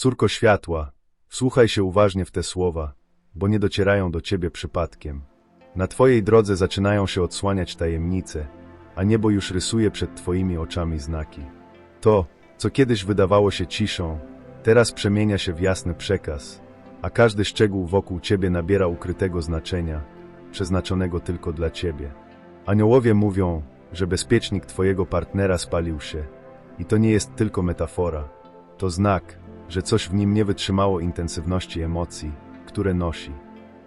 Córko światła, wsłuchaj się uważnie w te słowa, bo nie docierają do ciebie przypadkiem. Na twojej drodze zaczynają się odsłaniać tajemnice, a niebo już rysuje przed twoimi oczami znaki. To, co kiedyś wydawało się ciszą, teraz przemienia się w jasny przekaz, a każdy szczegół wokół ciebie nabiera ukrytego znaczenia, przeznaczonego tylko dla ciebie. Aniołowie mówią, że bezpiecznik twojego partnera spalił się, i to nie jest tylko metafora. To znak, że coś w nim nie wytrzymało intensywności emocji, które nosi.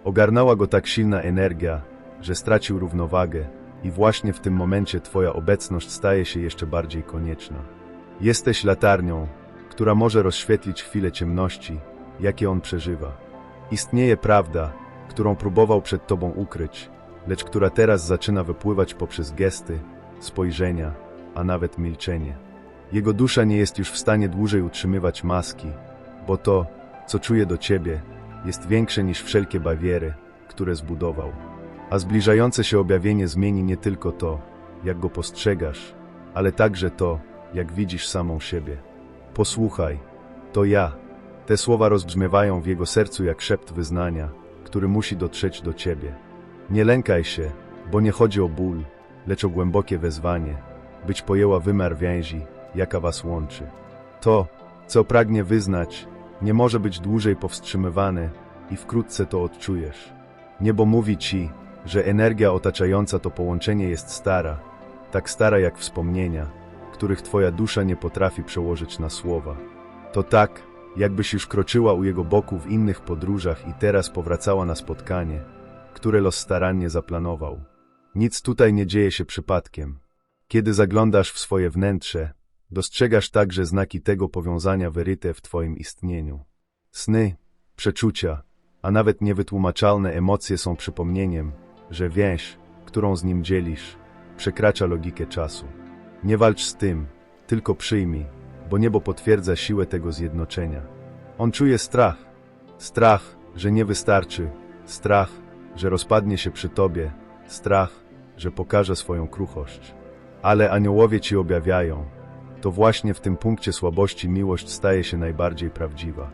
Ogarnęła go tak silna energia, że stracił równowagę, i właśnie w tym momencie Twoja obecność staje się jeszcze bardziej konieczna. Jesteś latarnią, która może rozświetlić chwilę ciemności, jakie on przeżywa. Istnieje prawda, którą próbował przed Tobą ukryć, lecz która teraz zaczyna wypływać poprzez gesty, spojrzenia, a nawet milczenie. Jego dusza nie jest już w stanie dłużej utrzymywać maski, bo to, co czuje do Ciebie, jest większe niż wszelkie bariery, które zbudował. A zbliżające się objawienie zmieni nie tylko to, jak go postrzegasz, ale także to, jak widzisz samą siebie. Posłuchaj, to ja. Te słowa rozbrzmiewają w jego sercu jak szept wyznania, który musi dotrzeć do ciebie. Nie lękaj się, bo nie chodzi o ból, lecz o głębokie wezwanie, być pojęła wymiar więzi, jaka was łączy. To, co pragnie wyznać, nie może być dłużej powstrzymywane i wkrótce to odczujesz. Niebo mówi ci, że energia otaczająca to połączenie jest stara, tak stara jak wspomnienia, których twoja dusza nie potrafi przełożyć na słowa. To tak, jakbyś już kroczyła u jego boku w innych podróżach i teraz powracała na spotkanie, które los starannie zaplanował. Nic tutaj nie dzieje się przypadkiem. Kiedy zaglądasz w swoje wnętrze, dostrzegasz także znaki tego powiązania wyryte w twoim istnieniu. Sny, przeczucia, a nawet niewytłumaczalne emocje są przypomnieniem, że więź, którą z nim dzielisz, przekracza logikę czasu. Nie walcz z tym, tylko przyjmij, bo niebo potwierdza siłę tego zjednoczenia. On czuje strach. Strach, że nie wystarczy. Strach, że rozpadnie się przy tobie. Strach, że pokaże swoją kruchość. Ale aniołowie ci objawiają. To właśnie w tym punkcie słabości miłość staje się najbardziej prawdziwa.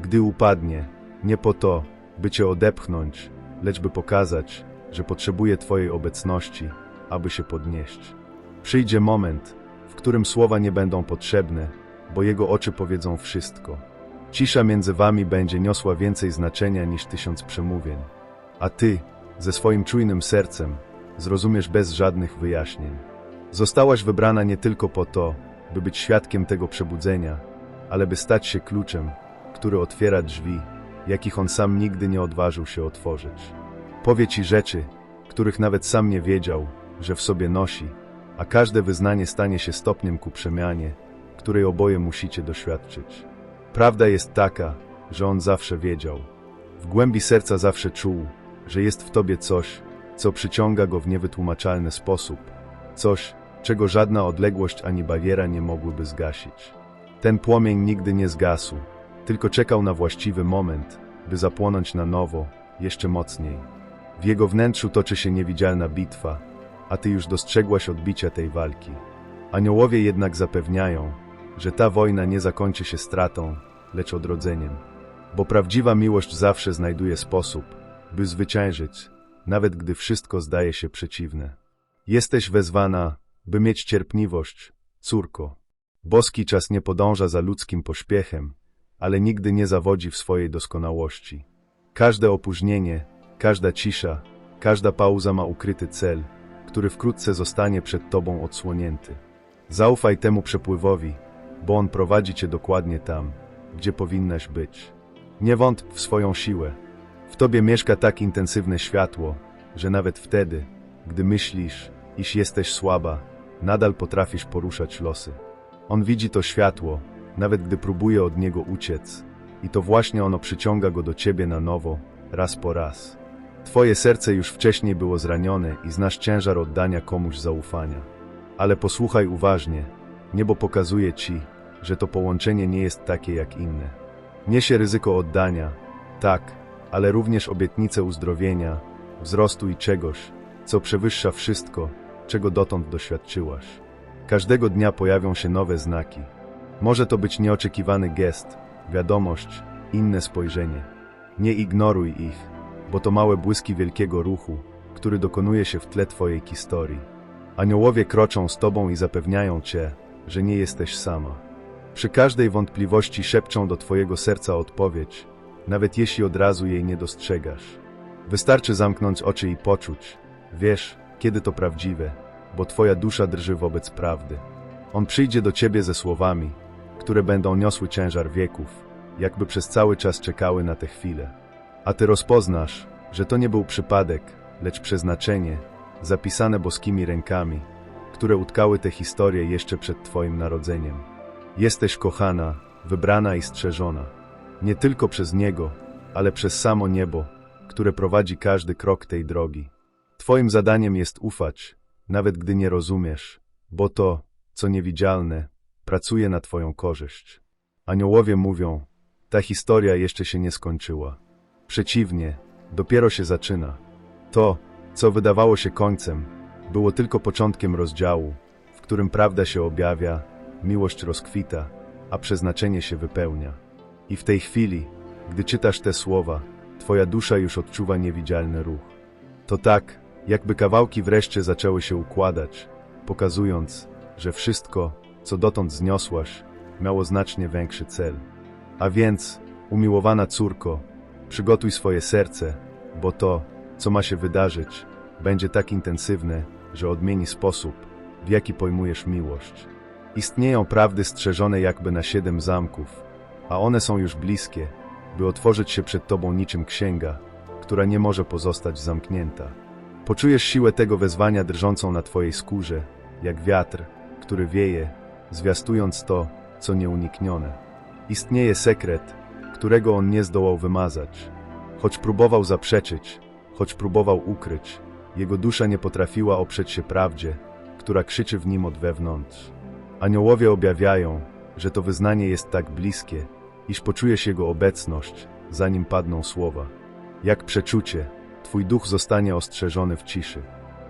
Gdy upadnie, nie po to, by cię odepchnąć, lecz by pokazać, że potrzebuje Twojej obecności, aby się podnieść. Przyjdzie moment, w którym słowa nie będą potrzebne, bo Jego oczy powiedzą wszystko. Cisza między Wami będzie niosła więcej znaczenia niż tysiąc przemówień, a Ty, ze swoim czujnym sercem, zrozumiesz bez żadnych wyjaśnień. Zostałaś wybrana nie tylko po to, by być świadkiem tego przebudzenia, ale by stać się kluczem, który otwiera drzwi, jakich on sam nigdy nie odważył się otworzyć. Powie ci rzeczy, których nawet sam nie wiedział, że w sobie nosi, a każde wyznanie stanie się stopniem ku przemianie, której oboje musicie doświadczyć. Prawda jest taka, że on zawsze wiedział. W głębi serca zawsze czuł, że jest w tobie coś, co przyciąga go w niewytłumaczalny sposób, coś, czego żadna odległość ani bariera nie mogłyby zgasić. Ten płomień nigdy nie zgasł, tylko czekał na właściwy moment, by zapłonąć na nowo, jeszcze mocniej. W jego wnętrzu toczy się niewidzialna bitwa, a ty już dostrzegłaś odbicia tej walki. Aniołowie jednak zapewniają, że ta wojna nie zakończy się stratą, lecz odrodzeniem. Bo prawdziwa miłość zawsze znajduje sposób, by zwyciężyć, nawet gdy wszystko zdaje się przeciwne. Jesteś wezwana, by mieć cierpliwość, córko. Boski czas nie podąża za ludzkim pośpiechem, ale nigdy nie zawodzi w swojej doskonałości. Każde opóźnienie, Każda cisza, każda pauza ma ukryty cel, który wkrótce zostanie przed Tobą odsłonięty. Zaufaj temu przepływowi, bo on prowadzi Cię dokładnie tam, gdzie powinnaś być. Nie wątp w swoją siłę. W Tobie mieszka tak intensywne światło, że nawet wtedy, gdy myślisz, iż jesteś słaba, nadal potrafisz poruszać losy. On widzi to światło, nawet gdy próbuje od niego uciec, i to właśnie ono przyciąga go do Ciebie na nowo, raz po raz. Twoje serce już wcześniej było zranione i znasz ciężar oddania komuś zaufania. Ale posłuchaj uważnie, niebo pokazuje ci, że to połączenie nie jest takie jak inne. Niesie ryzyko oddania, tak, ale również obietnicę uzdrowienia, wzrostu i czegoś, co przewyższa wszystko, czego dotąd doświadczyłaś. Każdego dnia pojawią się nowe znaki. Może to być nieoczekiwany gest, wiadomość, inne spojrzenie. Nie ignoruj ich, bo to małe błyski wielkiego ruchu, który dokonuje się w tle Twojej historii. Aniołowie kroczą z Tobą i zapewniają Cię, że nie jesteś sama. Przy każdej wątpliwości szepczą do Twojego serca odpowiedź, nawet jeśli od razu jej nie dostrzegasz. Wystarczy zamknąć oczy i poczuć, wiesz, kiedy to prawdziwe, bo Twoja dusza drży wobec prawdy. On przyjdzie do Ciebie ze słowami, które będą niosły ciężar wieków, jakby przez cały czas czekały na tę chwilę. A Ty rozpoznasz, że to nie był przypadek, lecz przeznaczenie, zapisane boskimi rękami, które utkały tę historię jeszcze przed Twoim narodzeniem. Jesteś kochana, wybrana i strzeżona, nie tylko przez Niego, ale przez samo niebo, które prowadzi każdy krok tej drogi. Twoim zadaniem jest ufać, nawet gdy nie rozumiesz, bo to, co niewidzialne, pracuje na Twoją korzyść. Aniołowie mówią, ta historia jeszcze się nie skończyła. Przeciwnie, dopiero się zaczyna. To, co wydawało się końcem, było tylko początkiem rozdziału, w którym prawda się objawia, miłość rozkwita, a przeznaczenie się wypełnia. I w tej chwili, gdy czytasz te słowa, Twoja dusza już odczuwa niewidzialny ruch. To tak, jakby kawałki wreszcie zaczęły się układać, pokazując, że wszystko, co dotąd zniosłaś, miało znacznie większy cel. A więc, umiłowana córko, przygotuj swoje serce, bo to, co ma się wydarzyć, będzie tak intensywne, że odmieni sposób, w jaki pojmujesz miłość. Istnieją prawdy strzeżone jakby na siedem zamków, a one są już bliskie, by otworzyć się przed tobą niczym księga, która nie może pozostać zamknięta. Poczujesz siłę tego wezwania drżącą na twojej skórze, jak wiatr, który wieje, zwiastując to, co nieuniknione. Istnieje sekret, którego on nie zdołał wymazać. Choć próbował zaprzeczyć, choć próbował ukryć, jego dusza nie potrafiła oprzeć się prawdzie, która krzyczy w nim od wewnątrz. Aniołowie objawiają, że to wyznanie jest tak bliskie, iż poczujesz jego obecność, zanim padną słowa. Jak przeczucie, twój duch zostanie ostrzeżony w ciszy.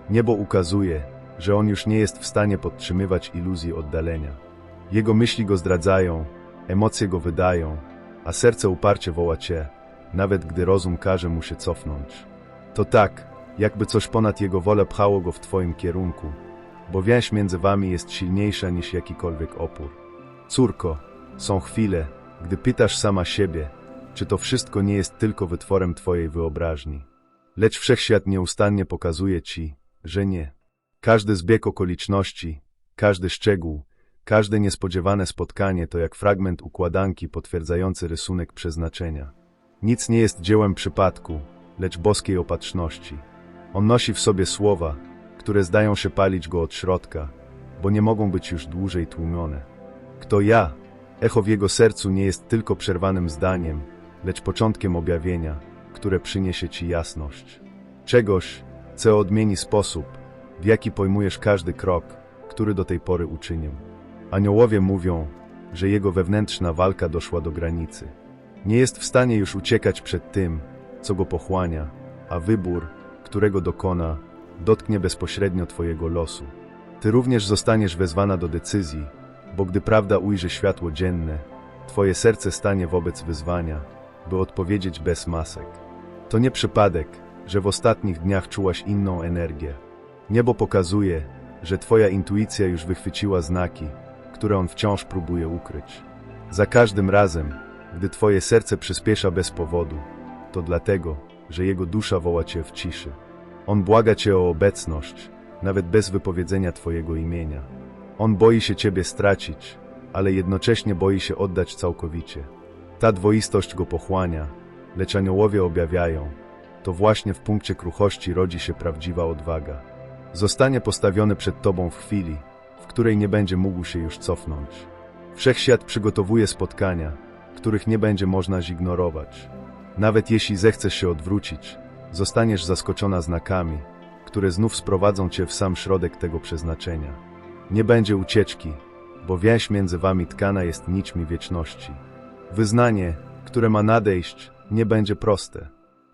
Niebo ukazuje, że on już nie jest w stanie podtrzymywać iluzji oddalenia. Jego myśli go zdradzają, emocje go wydają, a serce uparcie woła cię, nawet gdy rozum każe mu się cofnąć. To tak, jakby coś ponad jego wolę pchało go w twoim kierunku, bo więź między wami jest silniejsza niż jakikolwiek opór. Córko, są chwile, gdy pytasz sama siebie, czy to wszystko nie jest tylko wytworem twojej wyobraźni. Lecz wszechświat nieustannie pokazuje ci, że nie. Każdy zbieg okoliczności, każdy szczegół, każde niespodziewane spotkanie to jak fragment układanki potwierdzający rysunek przeznaczenia. Nic nie jest dziełem przypadku, lecz boskiej opatrzności. On nosi w sobie słowa, które zdają się palić go od środka, bo nie mogą być już dłużej tłumione. Kto ja? Echo w jego sercu nie jest tylko przerwanym zdaniem, lecz początkiem objawienia, które przyniesie ci jasność. Czegoś, co odmieni sposób, w jaki pojmujesz każdy krok, który do tej pory uczynił. Aniołowie mówią, że jego wewnętrzna walka doszła do granicy. Nie jest w stanie już uciekać przed tym, co go pochłania, a wybór, którego dokona, dotknie bezpośrednio Twojego losu. Ty również zostaniesz wezwana do decyzji, bo gdy prawda ujrzy światło dzienne, Twoje serce stanie wobec wyzwania, by odpowiedzieć bez masek. To nie przypadek, że w ostatnich dniach czułaś inną energię. Niebo pokazuje, że Twoja intuicja już wychwyciła znaki, które on wciąż próbuje ukryć. Za każdym razem, gdy Twoje serce przyspiesza bez powodu, to dlatego, że jego dusza woła Cię w ciszy. On błaga Cię o obecność, nawet bez wypowiedzenia Twojego imienia. On boi się Ciebie stracić, ale jednocześnie boi się oddać całkowicie. Ta dwoistość go pochłania, lecz aniołowie objawiają, to właśnie w punkcie kruchości rodzi się prawdziwa odwaga. Zostanie postawiony przed Tobą w chwili, w której nie będzie mógł się już cofnąć. Wszechświat przygotowuje spotkania, których nie będzie można zignorować. Nawet jeśli zechcesz się odwrócić, zostaniesz zaskoczona znakami, które znów sprowadzą cię w sam środek tego przeznaczenia. Nie będzie ucieczki, bo więź między wami tkana jest nićmi wieczności. Wyznanie, które ma nadejść, nie będzie proste.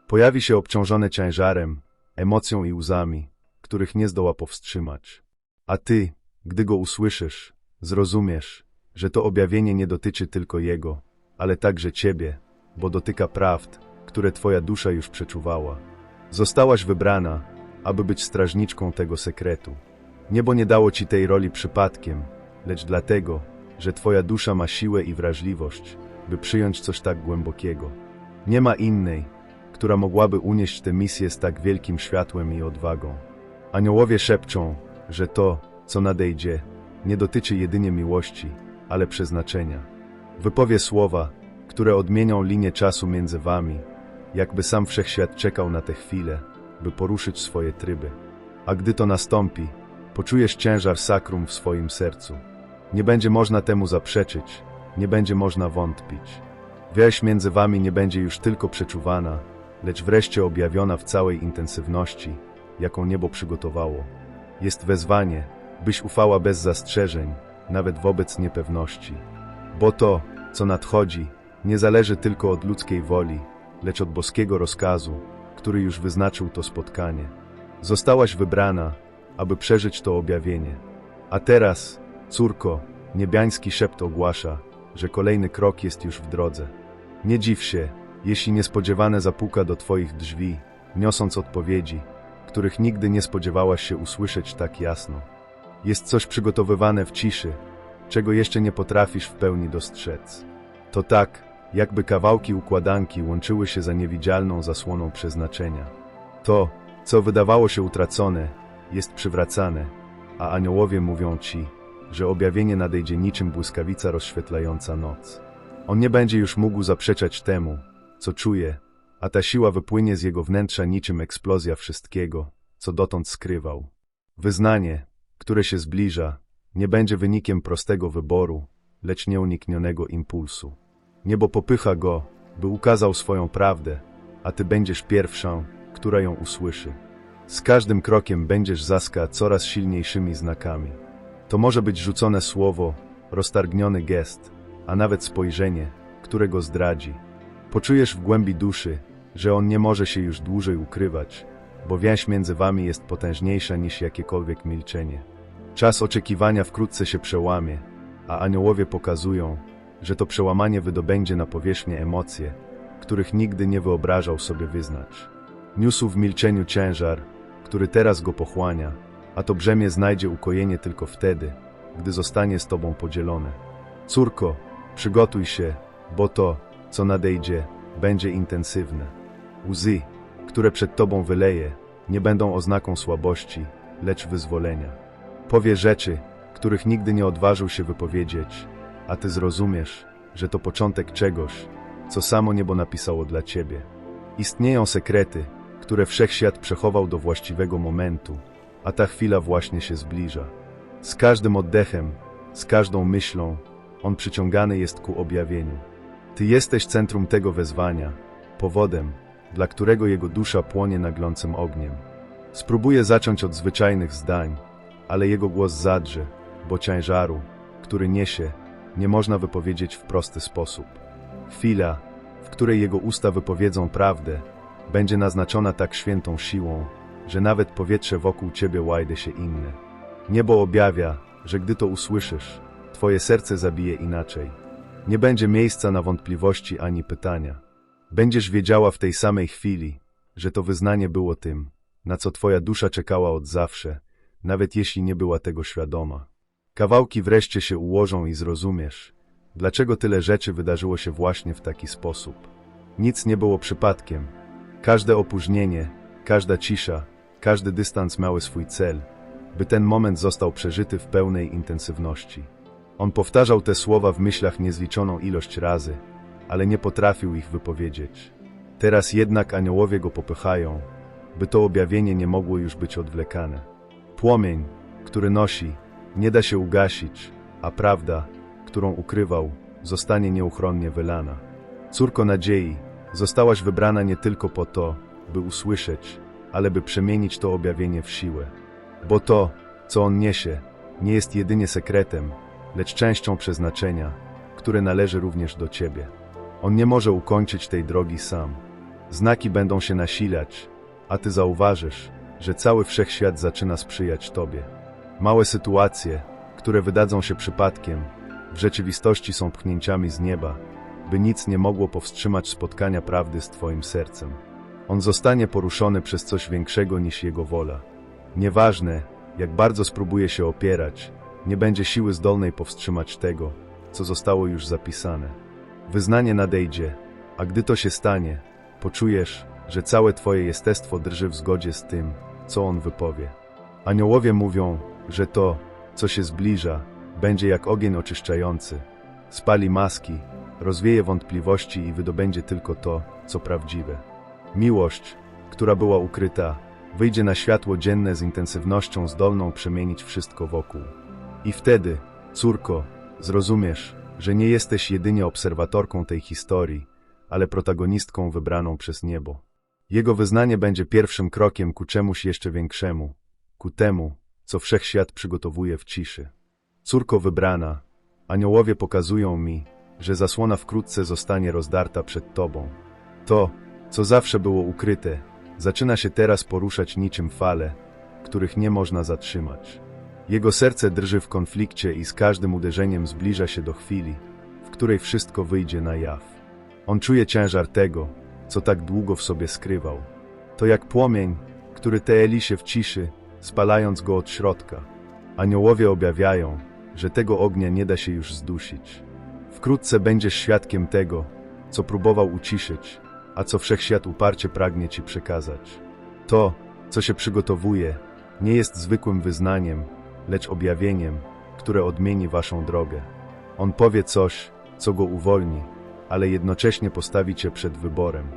Pojawi się obciążone ciężarem, emocją i łzami, których nie zdoła powstrzymać. A ty, gdy go usłyszysz, zrozumiesz, że to objawienie nie dotyczy tylko jego, ale także ciebie, bo dotyka prawd, które twoja dusza już przeczuwała. Zostałaś wybrana, aby być strażniczką tego sekretu. Niebo nie dało ci tej roli przypadkiem, lecz dlatego, że twoja dusza ma siłę i wrażliwość, by przyjąć coś tak głębokiego. Nie ma innej, która mogłaby unieść tę misję z tak wielkim światłem i odwagą. Aniołowie szepczą, że to, co nadejdzie, nie dotyczy jedynie miłości, ale przeznaczenia. Wypowie słowa, które odmienią linię czasu między wami, jakby sam wszechświat czekał na tę chwilę, by poruszyć swoje tryby. A gdy to nastąpi, poczujesz ciężar sakrum w swoim sercu. Nie będzie można temu zaprzeczyć, nie będzie można wątpić. Więź między wami nie będzie już tylko przeczuwana, lecz wreszcie objawiona w całej intensywności, jaką niebo przygotowało. Jest wezwanie, byś ufała bez zastrzeżeń, nawet wobec niepewności. Bo to, co nadchodzi, nie zależy tylko od ludzkiej woli, lecz od boskiego rozkazu, który już wyznaczył to spotkanie. Zostałaś wybrana, aby przeżyć to objawienie. A teraz, córko, niebiański szept ogłasza, że kolejny krok jest już w drodze. Nie dziw się, jeśli niespodziewane zapuka do Twoich drzwi, niosąc odpowiedzi, których nigdy nie spodziewałaś się usłyszeć tak jasno. Jest coś przygotowywane w ciszy, czego jeszcze nie potrafisz w pełni dostrzec. To tak, jakby kawałki układanki łączyły się za niewidzialną zasłoną przeznaczenia. To, co wydawało się utracone, jest przywracane, a aniołowie mówią ci, że objawienie nadejdzie niczym błyskawica rozświetlająca noc. On nie będzie już mógł zaprzeczać temu, co czuje, a ta siła wypłynie z jego wnętrza niczym eksplozja wszystkiego, co dotąd skrywał. Wyznanie, które się zbliża, nie będzie wynikiem prostego wyboru, lecz nieuniknionego impulsu. Niebo popycha go, by ukazał swoją prawdę, a ty będziesz pierwszą, która ją usłyszy. Z każdym krokiem będziesz zaska coraz silniejszymi znakami. To może być rzucone słowo, roztargniony gest, a nawet spojrzenie, które go zdradzi. Poczujesz w głębi duszy, że on nie może się już dłużej ukrywać, bo więź między wami jest potężniejsza niż jakiekolwiek milczenie. Czas oczekiwania wkrótce się przełamie, a aniołowie pokazują, że to przełamanie wydobędzie na powierzchnię emocje, których nigdy nie wyobrażał sobie wyznać. Niósł w milczeniu ciężar, który teraz go pochłania, a to brzemię znajdzie ukojenie tylko wtedy, gdy zostanie z tobą podzielone. Córko, przygotuj się, bo to, co nadejdzie, będzie intensywne. Łzy, które przed tobą wyleje, nie będą oznaką słabości, lecz wyzwolenia. Powie rzeczy, których nigdy nie odważył się wypowiedzieć, a ty zrozumiesz, że to początek czegoś, co samo niebo napisało dla ciebie. Istnieją sekrety, które wszechświat przechował do właściwego momentu, a ta chwila właśnie się zbliża. Z każdym oddechem, z każdą myślą, on przyciągany jest ku objawieniu. Ty jesteś centrum tego wezwania, powodem, dla którego jego dusza płonie naglącym ogniem. Spróbuje zacząć od zwyczajnych zdań, ale jego głos zadrze, bo ciężaru, który niesie, nie można wypowiedzieć w prosty sposób. Chwila, w której jego usta wypowiedzą prawdę, będzie naznaczona tak świętą siłą, że nawet powietrze wokół ciebie łajde się inne. Niebo objawia, że gdy to usłyszysz, twoje serce zabije inaczej. Nie będzie miejsca na wątpliwości ani pytania. Będziesz wiedziała w tej samej chwili, że to wyznanie było tym, na co twoja dusza czekała od zawsze, nawet jeśli nie była tego świadoma. Kawałki wreszcie się ułożą i zrozumiesz, dlaczego tyle rzeczy wydarzyło się właśnie w taki sposób. Nic nie było przypadkiem. Każde opóźnienie, każda cisza, każdy dystans miały swój cel, by ten moment został przeżyty w pełnej intensywności. On powtarzał te słowa w myślach niezliczoną ilość razy, ale nie potrafił ich wypowiedzieć. Teraz jednak aniołowie go popychają, by to objawienie nie mogło już być odwlekane. Płomień, który nosi, nie da się ugasić, a prawda, którą ukrywał, zostanie nieuchronnie wylana. Córko nadziei, zostałaś wybrana nie tylko po to, by usłyszeć, ale by przemienić to objawienie w siłę. Bo to, co on niesie, nie jest jedynie sekretem, lecz częścią przeznaczenia, które należy również do ciebie. On nie może ukończyć tej drogi sam. Znaki będą się nasilać, a ty zauważysz, że cały wszechświat zaczyna sprzyjać tobie. Małe sytuacje, które wydadzą się przypadkiem, w rzeczywistości są pchnięciami z nieba, by nic nie mogło powstrzymać spotkania prawdy z Twoim sercem. On zostanie poruszony przez coś większego niż jego wola. Nieważne, jak bardzo spróbuje się opierać, nie będzie siły zdolnej powstrzymać tego, co zostało już zapisane. Wyznanie nadejdzie, a gdy to się stanie, poczujesz, że całe Twoje jestestwo drży w zgodzie z tym, co On wypowie. Aniołowie mówią, że to, co się zbliża, będzie jak ogień oczyszczający. Spali maski, rozwieje wątpliwości i wydobędzie tylko to, co prawdziwe. Miłość, która była ukryta, wyjdzie na światło dzienne z intensywnością zdolną przemienić wszystko wokół. I wtedy, córko, zrozumiesz, że nie jesteś jedynie obserwatorką tej historii, ale protagonistką wybraną przez niebo. Jego wyznanie będzie pierwszym krokiem ku czemuś jeszcze większemu, ku temu, co wszechświat przygotowuje w ciszy. Córko wybrana, aniołowie pokazują mi, że zasłona wkrótce zostanie rozdarta przed tobą. To, co zawsze było ukryte, zaczyna się teraz poruszać niczym fale, których nie można zatrzymać. Jego serce drży w konflikcie i z każdym uderzeniem zbliża się do chwili, w której wszystko wyjdzie na jaw. On czuje ciężar tego, co tak długo w sobie skrywał. To jak płomień, który teeli się w ciszy, spalając go od środka. Aniołowie objawiają, że tego ognia nie da się już zdusić. Wkrótce będziesz świadkiem tego, co próbował uciszyć, a co wszechświat uparcie pragnie ci przekazać. To, co się przygotowuje, nie jest zwykłym wyznaniem, lecz objawieniem, które odmieni waszą drogę. On powie coś, co go uwolni, ale jednocześnie postawi cię przed wyborem.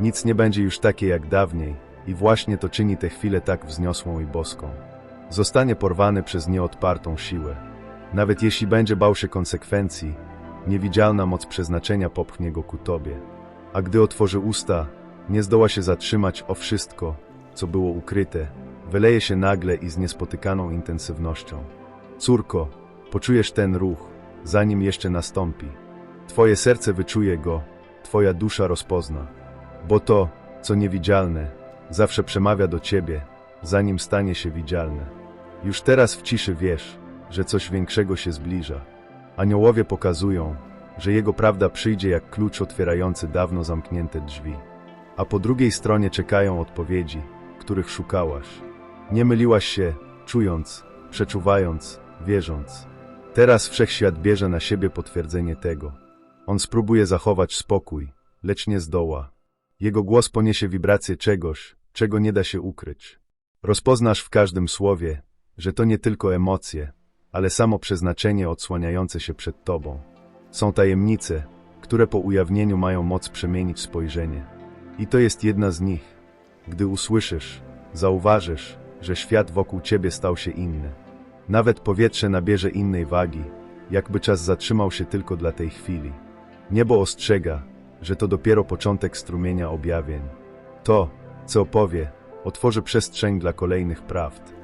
Nic nie będzie już takie jak dawniej i właśnie to czyni tę chwilę tak wzniosłą i boską. Zostanie porwany przez nieodpartą siłę. Nawet jeśli będzie bał się konsekwencji, niewidzialna moc przeznaczenia popchnie go ku tobie. A gdy otworzy usta, nie zdoła się zatrzymać o wszystko, co było ukryte, wyleje się nagle i z niespotykaną intensywnością. Córko, poczujesz ten ruch, zanim jeszcze nastąpi. Twoje serce wyczuje go, Twoja dusza rozpozna. Bo to, co niewidzialne, zawsze przemawia do Ciebie, zanim stanie się widzialne. Już teraz w ciszy wiesz, że coś większego się zbliża. Aniołowie pokazują, że Jego prawda przyjdzie jak klucz otwierający dawno zamknięte drzwi. A po drugiej stronie czekają odpowiedzi, których szukałaś. Nie myliłaś się, czując, przeczuwając, wierząc. Teraz wszechświat bierze na siebie potwierdzenie tego. On spróbuje zachować spokój, lecz nie zdoła. Jego głos poniesie wibrację czegoś, czego nie da się ukryć. Rozpoznasz w każdym słowie, że to nie tylko emocje, ale samo przeznaczenie odsłaniające się przed tobą. Są tajemnice, które po ujawnieniu mają moc przemienić spojrzenie. I to jest jedna z nich. Gdy usłyszysz, zauważysz, że świat wokół ciebie stał się inny. Nawet powietrze nabierze innej wagi, jakby czas zatrzymał się tylko dla tej chwili. Niebo ostrzega, że to dopiero początek strumienia objawień. To, co opowie, otworzy przestrzeń dla kolejnych prawd.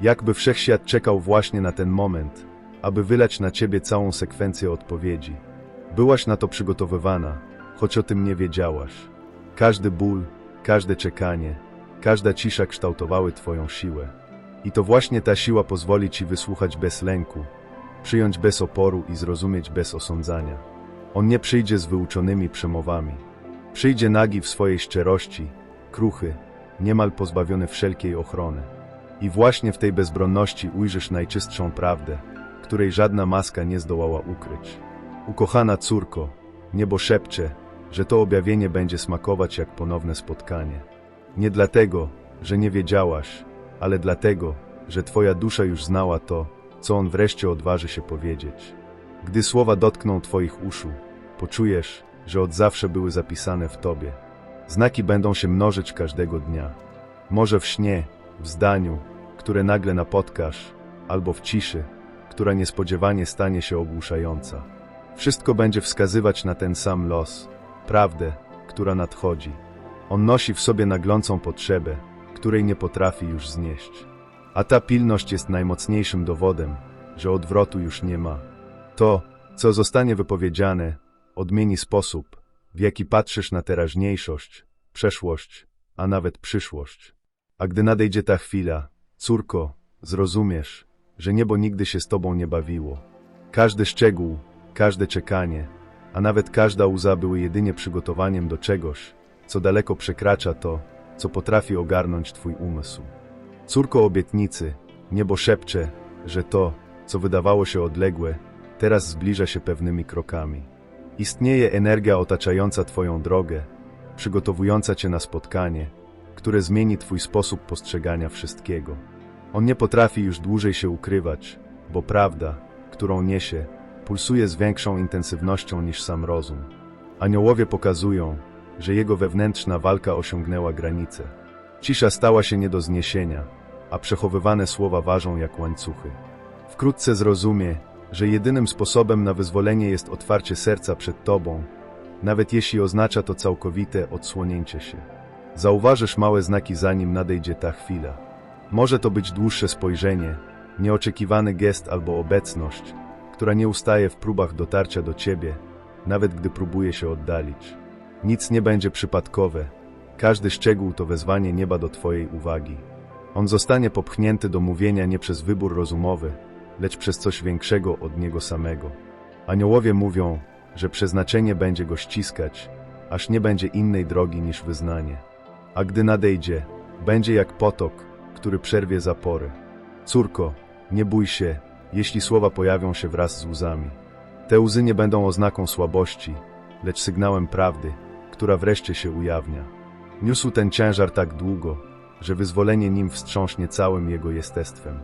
Jakby wszechświat czekał właśnie na ten moment, aby wylać na ciebie całą sekwencję odpowiedzi. Byłaś na to przygotowywana, choć o tym nie wiedziałaś. Każdy ból, każde czekanie, każda cisza kształtowały twoją siłę. I to właśnie ta siła pozwoli ci wysłuchać bez lęku, przyjąć bez oporu i zrozumieć bez osądzania. On nie przyjdzie z wyuczonymi przemowami. Przyjdzie nagi w swojej szczerości, kruchy, niemal pozbawiony wszelkiej ochrony. I właśnie w tej bezbronności ujrzysz najczystszą prawdę, której żadna maska nie zdołała ukryć. Ukochana córko, niebo szepcze, że to objawienie będzie smakować jak ponowne spotkanie. Nie dlatego, że nie wiedziałaś, ale dlatego, że twoja dusza już znała to, co on wreszcie odważy się powiedzieć. Gdy słowa dotkną Twoich uszu, poczujesz, że od zawsze były zapisane w Tobie. Znaki będą się mnożyć każdego dnia. Może w śnie, w zdaniu, które nagle napotkasz, albo w ciszy, która niespodziewanie stanie się ogłuszająca. Wszystko będzie wskazywać na ten sam los, prawdę, która nadchodzi. On nosi w sobie naglącą potrzebę, której nie potrafi już znieść. A ta pilność jest najmocniejszym dowodem, że odwrotu już nie ma. To, co zostanie wypowiedziane, odmieni sposób, w jaki patrzysz na teraźniejszość, przeszłość, a nawet przyszłość. A gdy nadejdzie ta chwila, córko, zrozumiesz, że niebo nigdy się z tobą nie bawiło. Każdy szczegół, każde czekanie, a nawet każda łza były jedynie przygotowaniem do czegoś, co daleko przekracza to, co potrafi ogarnąć twój umysł. Córko obietnicy, niebo szepcze, że to, co wydawało się odległe, teraz zbliża się pewnymi krokami. Istnieje energia otaczająca Twoją drogę, przygotowująca Cię na spotkanie, które zmieni Twój sposób postrzegania wszystkiego. On nie potrafi już dłużej się ukrywać, bo prawda, którą niesie, pulsuje z większą intensywnością niż sam rozum. Aniołowie pokazują, że jego wewnętrzna walka osiągnęła granicę. Cisza stała się nie do zniesienia, a przechowywane słowa ważą jak łańcuchy. Wkrótce zrozumie, że jedynym sposobem na wyzwolenie jest otwarcie serca przed Tobą, nawet jeśli oznacza to całkowite odsłonięcie się. Zauważysz małe znaki zanim nadejdzie ta chwila. Może to być dłuższe spojrzenie, nieoczekiwany gest albo obecność, która nie ustaje w próbach dotarcia do Ciebie, nawet gdy próbuje się oddalić. Nic nie będzie przypadkowe, każdy szczegół to wezwanie nieba do Twojej uwagi. On zostanie popchnięty do mówienia nie przez wybór rozumowy, lecz przez coś większego od niego samego. Aniołowie mówią, że przeznaczenie będzie go ściskać, aż nie będzie innej drogi niż wyznanie. A gdy nadejdzie, będzie jak potok, który przerwie zapory. Córko, nie bój się, jeśli słowa pojawią się wraz z łzami. Te łzy nie będą oznaką słabości, lecz sygnałem prawdy, która wreszcie się ujawnia. Niósł ten ciężar tak długo, że wyzwolenie nim wstrząśnie całym jego jestestwem.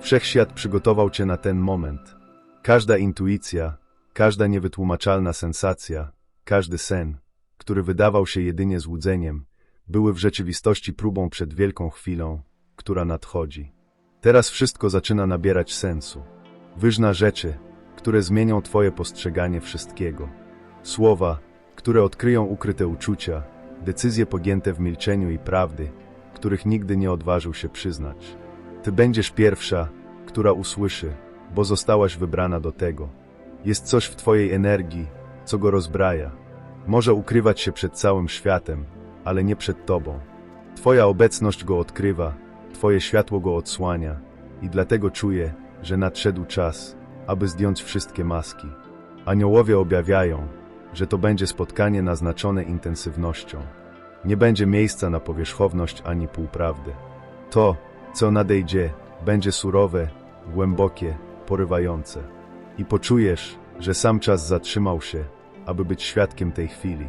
Wszechświat przygotował cię na ten moment. Każda intuicja, każda niewytłumaczalna sensacja, każdy sen, który wydawał się jedynie złudzeniem, były w rzeczywistości próbą przed wielką chwilą, która nadchodzi. Teraz wszystko zaczyna nabierać sensu. Wyżna rzeczy, które zmienią Twoje postrzeganie wszystkiego. Słowa, które odkryją ukryte uczucia, decyzje pogięte w milczeniu i prawdy, których nigdy nie odważył się przyznać. Ty będziesz pierwsza, która usłyszy, bo zostałaś wybrana do tego. Jest coś w Twojej energii, co go rozbraja. Może ukrywać się przed całym światem, ale nie przed Tobą. Twoja obecność go odkrywa, Twoje światło go odsłania i dlatego czuję, że nadszedł czas, aby zdjąć wszystkie maski. Aniołowie objawiają, że to będzie spotkanie naznaczone intensywnością. Nie będzie miejsca na powierzchowność ani półprawdy. To, co nadejdzie, będzie surowe, głębokie, porywające. I poczujesz, że sam czas zatrzymał się, aby być świadkiem tej chwili.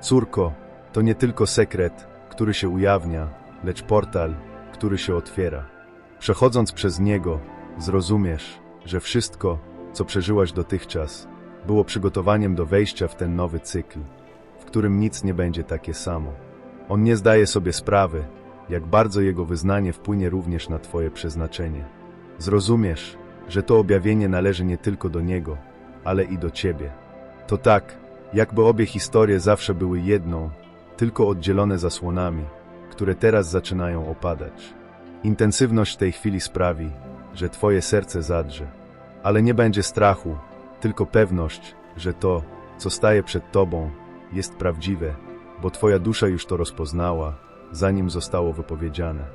Córko, to nie tylko sekret, który się ujawnia, lecz portal, który się otwiera. Przechodząc przez niego, zrozumiesz, że wszystko, co przeżyłaś dotychczas, było przygotowaniem do wejścia w ten nowy cykl, w którym nic nie będzie takie samo. On nie zdaje sobie sprawy, jak bardzo jego wyznanie wpłynie również na Twoje przeznaczenie. Zrozumiesz, że to objawienie należy nie tylko do niego, ale i do Ciebie. To tak, jakby obie historie zawsze były jedną, tylko oddzielone zasłonami, które teraz zaczynają opadać. Intensywność tej chwili sprawi, że Twoje serce zadrze. Ale nie będzie strachu, tylko pewność, że to, co staje przed Tobą, jest prawdziwe, bo Twoja dusza już to rozpoznała, zanim zostało wypowiedziane.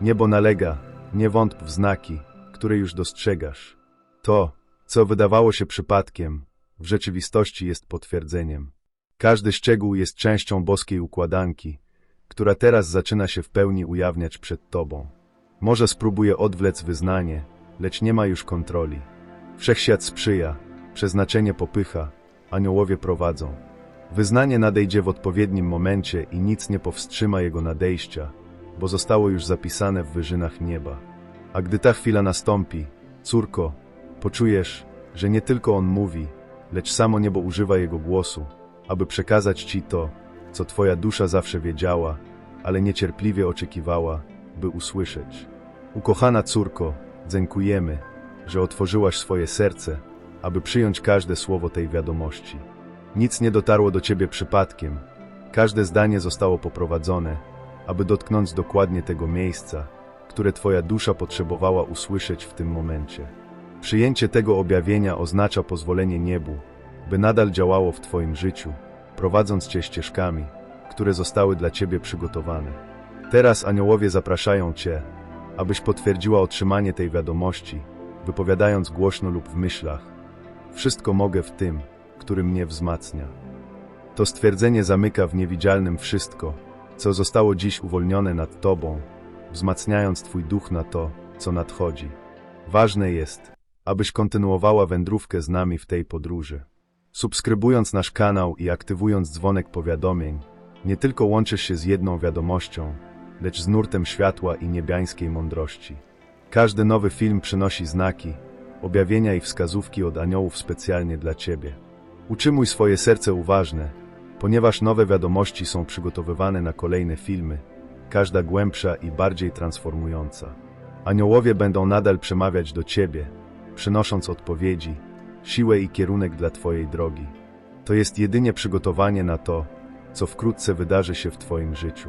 Niebo nalega, nie wątp w znaki, które już dostrzegasz. To, co wydawało się przypadkiem, w rzeczywistości jest potwierdzeniem. Każdy szczegół jest częścią boskiej układanki, która teraz zaczyna się w pełni ujawniać przed Tobą. Może spróbuje odwlec wyznanie, lecz nie ma już kontroli. Wszechświat sprzyja, przeznaczenie popycha, aniołowie prowadzą. Wyznanie nadejdzie w odpowiednim momencie i nic nie powstrzyma jego nadejścia, bo zostało już zapisane w wyżynach nieba. A gdy ta chwila nastąpi, córko, poczujesz, że nie tylko on mówi, lecz samo niebo używa jego głosu, aby przekazać ci to, co twoja dusza zawsze wiedziała, ale niecierpliwie oczekiwała, by usłyszeć. Ukochana córko, dziękujemy, że otworzyłaś swoje serce, aby przyjąć każde słowo tej wiadomości. Nic nie dotarło do ciebie przypadkiem, każde zdanie zostało poprowadzone, aby dotknąć dokładnie tego miejsca, które twoja dusza potrzebowała usłyszeć w tym momencie. Przyjęcie tego objawienia oznacza pozwolenie niebu, by nadal działało w twoim życiu, prowadząc cię ścieżkami, które zostały dla ciebie przygotowane. Teraz aniołowie zapraszają cię, abyś potwierdziła otrzymanie tej wiadomości, wypowiadając głośno lub w myślach. Wszystko mogę w tym, który mnie wzmacnia. To stwierdzenie zamyka w niewidzialnym wszystko, co zostało dziś uwolnione nad Tobą, wzmacniając Twój duch na to, co nadchodzi. Ważne jest, abyś kontynuowała wędrówkę z nami w tej podróży. Subskrybując nasz kanał i aktywując dzwonek powiadomień, nie tylko łączysz się z jedną wiadomością, lecz z nurtem światła i niebiańskiej mądrości. Każdy nowy film przynosi znaki, objawienia i wskazówki od aniołów specjalnie dla Ciebie. Utrzymuj swoje serce uważne, ponieważ nowe wiadomości są przygotowywane na kolejne filmy, każda głębsza i bardziej transformująca. Aniołowie będą nadal przemawiać do Ciebie, przynosząc odpowiedzi, siłę i kierunek dla Twojej drogi. To jest jedynie przygotowanie na to, co wkrótce wydarzy się w Twoim życiu.